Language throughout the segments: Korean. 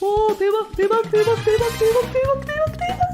오 대박 대박 대박 대박 대박 대박 대박 대박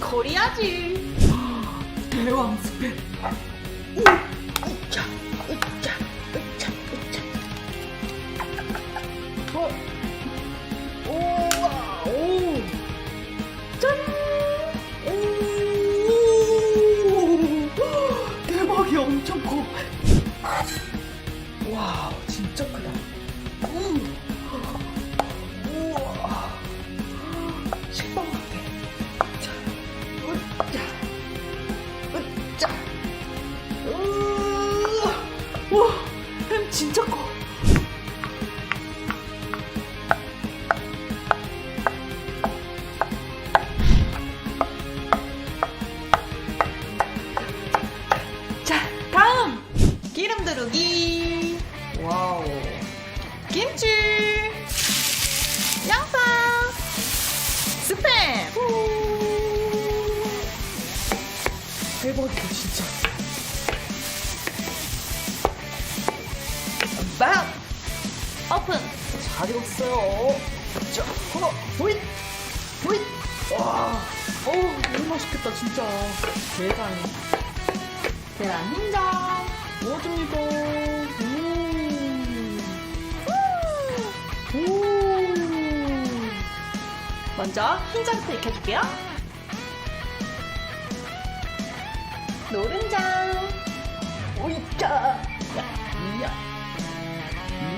거리야지. 대왕 스펙. 두르기. 와우. 김치. 양파. 스팸. 대박이야 진짜. 밥 오픈. 잘 익었어요. 자, 하나, 호잇, 호잇. 와, 어우 너무 맛있겠다 진짜. 계란 계란 흰장 넣어줍니다. 음. 오. 먼저 흰장부터 익혀줄게요 노른장 오이자. 이야,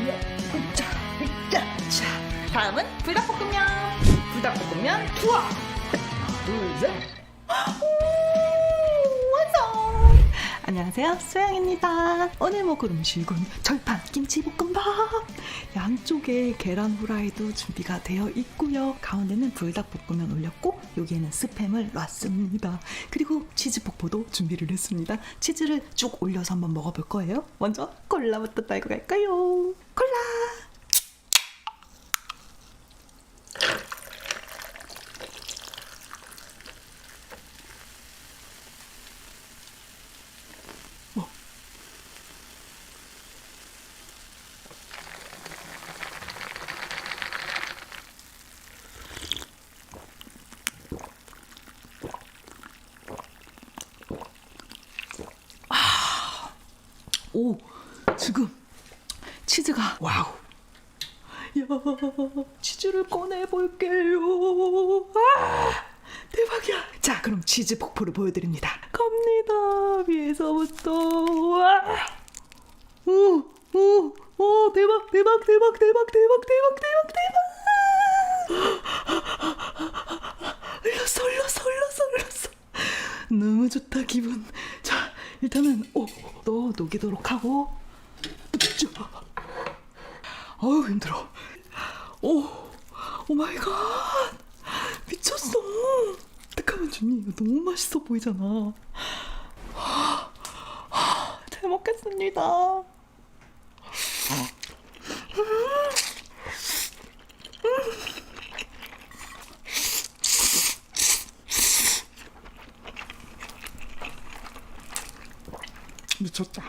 이야, 으짜, 으짜. 자 다음은 불닭볶음면 불닭볶음면 투어 둘, 셋. 완성 안녕하세요 소영입니다 오늘 먹을 음식은 절판 김치볶음밥 양쪽에 계란 후라이도 준비가 되어 있고요. 가운데는 불닭볶음면 올렸고 여기에는 스팸을 놨습니다. 그리고 치즈 폭포도 준비를 했습니다. 치즈를 쭉 올려서 한번 먹어볼 거예요. 먼저 콜라부터 딸고 갈까요? 콜라. 어. 오, 지금 치즈가 와우. 야, 치즈를 꺼내 볼게요. 아, 대박이야. 자, 그럼 치즈 폭포를 보여드립니다. 갑니다. 위에서부터 와. 오, 오, 오, 대박, 대박, 대박, 대박, 대박, 대박, 대박, 대박. 흘렀어, 흘렀어, 흘렀어, 흘렀어. 너무 좋다 기분. 자, 일단은 오, 너 녹이도록 하고. 으쌰. 어우 힘들어. 오, 오 마이 갓. 미쳤어. 어떡하면 좋니? 너무 맛있어 보이잖아. 잘 먹겠습니다. 미쳤다.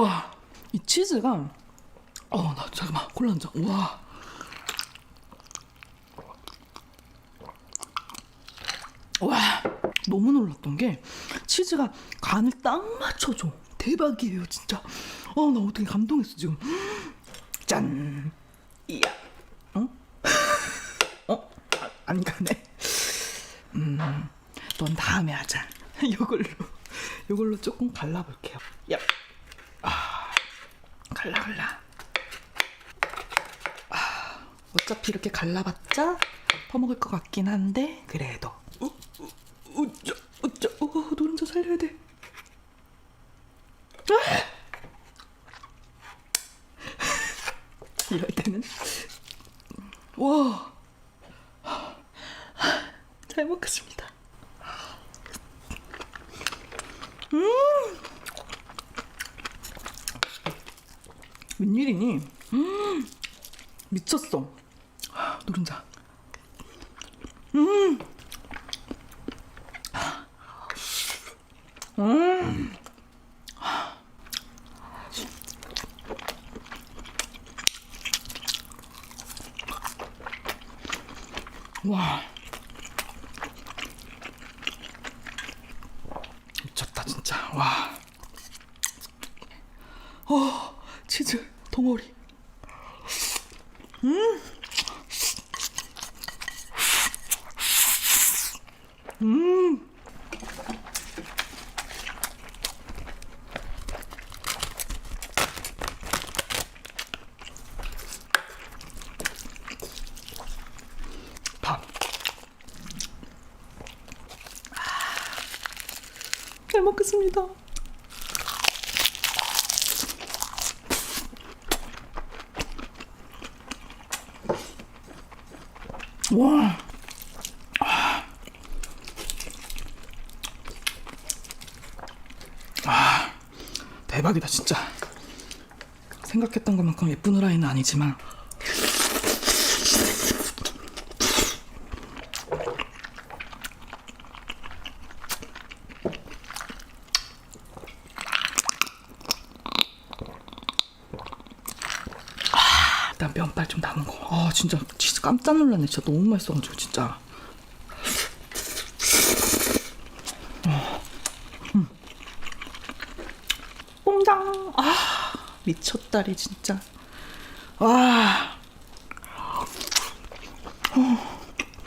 우와, 이 치즈가 어, 나 잠깐만 콜라 한 잔. 우와. 와, 너무 놀랐던 게 치즈가 간을 딱 맞춰줘. 대박이에요, 진짜. 어, 나 어떻게 감동했어 지금. 짠. 이야. 어? 어? 아, 안 가네. 음, 넌 다음에 하자. 요걸로, 요걸로 조금 갈라볼게요. 야. 아, 갈라, 갈라. 아, 어차피 이렇게 갈라봤자 퍼먹을 것 같긴 한데, 그래도. 우, 우, 우짜, 어, 노른자 살려야 돼. 이럴 때는 와. 잘 먹겠습니다. 음. 웬일이니? 음. 미쳤어. 노른자. 음. 음. 와. 미쳤다 진짜. 와. 어, 치즈 덩어리. 음. 음. 밥. 잘 먹겠습니다. 와. 아, 대박이다 진짜. 생각했던 것만큼 예쁜 후라이는 아니지만 일단 면발 좀 남은 거. 아 진짜 치즈 깜짝 놀랐네. 진짜 너무 맛있어가지고 진짜. 뽕장. 아 미쳤다리 진짜. 와. 어.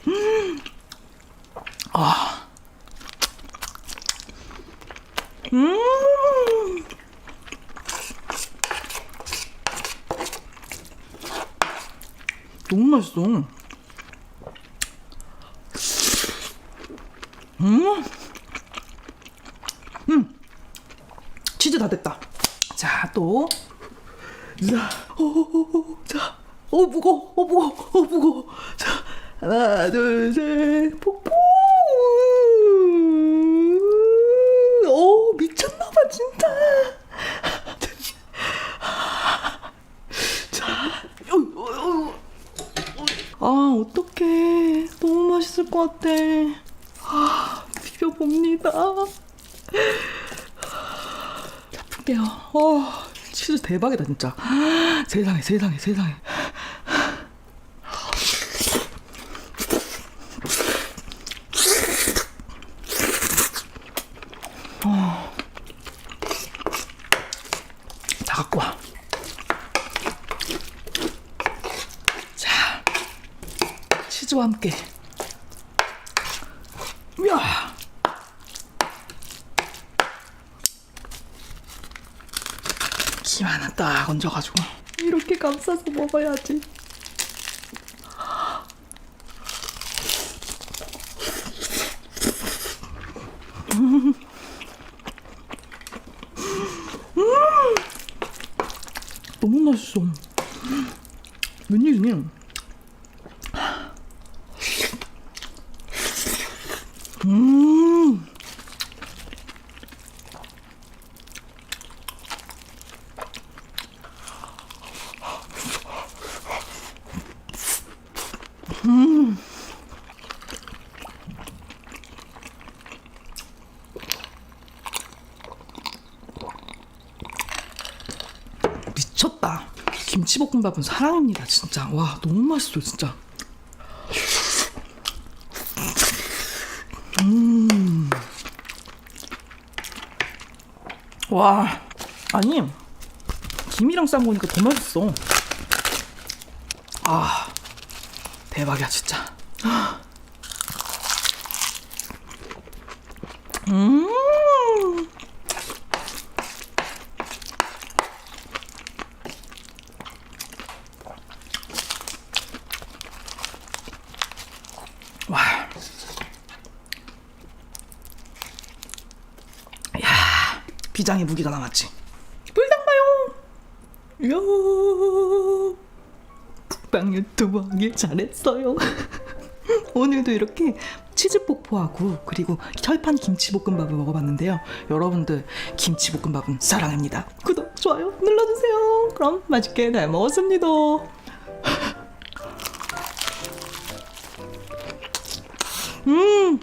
음. 아. 음. 너무 맛있어. 음, 음, 치즈 다 됐다. 자, 또. 자, 오, 오, 오, 자, 오, 무거, 오, 무거, 오, 무거. 자, 하나, 둘, 셋, 폭포. 오, 미쳤나봐, 진짜. 자, 어, 어, 어. 아, 어떡해. 너무 맛있을 것 같아. 아, 비벼봅니다. 자, 풀게요. 어, 치즈 대박이다, 진짜. 세상에, 세상에, 세상에. 어. 다 갖고 와. 자, 치즈와 함께. 이야. 김 하나 딱 얹어가지고 이렇게 감싸서 먹어야지. 음. 음. 너무 맛있어. 웬일이니? 음. 음. 미쳤다. 김치 볶음밥은 사랑입니다, 진짜. 와, 너무 맛있어, 진짜. 음. 와, 아니, 김이랑 싸 먹으니까 더 맛있어. 아 대박이야 진짜. 음. 와. 야, 비장의 무기가 남았지. 불닭 마요. 이야. 북방 유튜브 하길 잘했어요. 오늘도 이렇게 치즈 폭포하고 그리고 철판 김치볶음밥을 먹어봤는데요. 여러분들 김치볶음밥은 사랑합니다. 구독, 좋아요 눌러주세요. 그럼 맛있게 잘 먹었습니다. 음.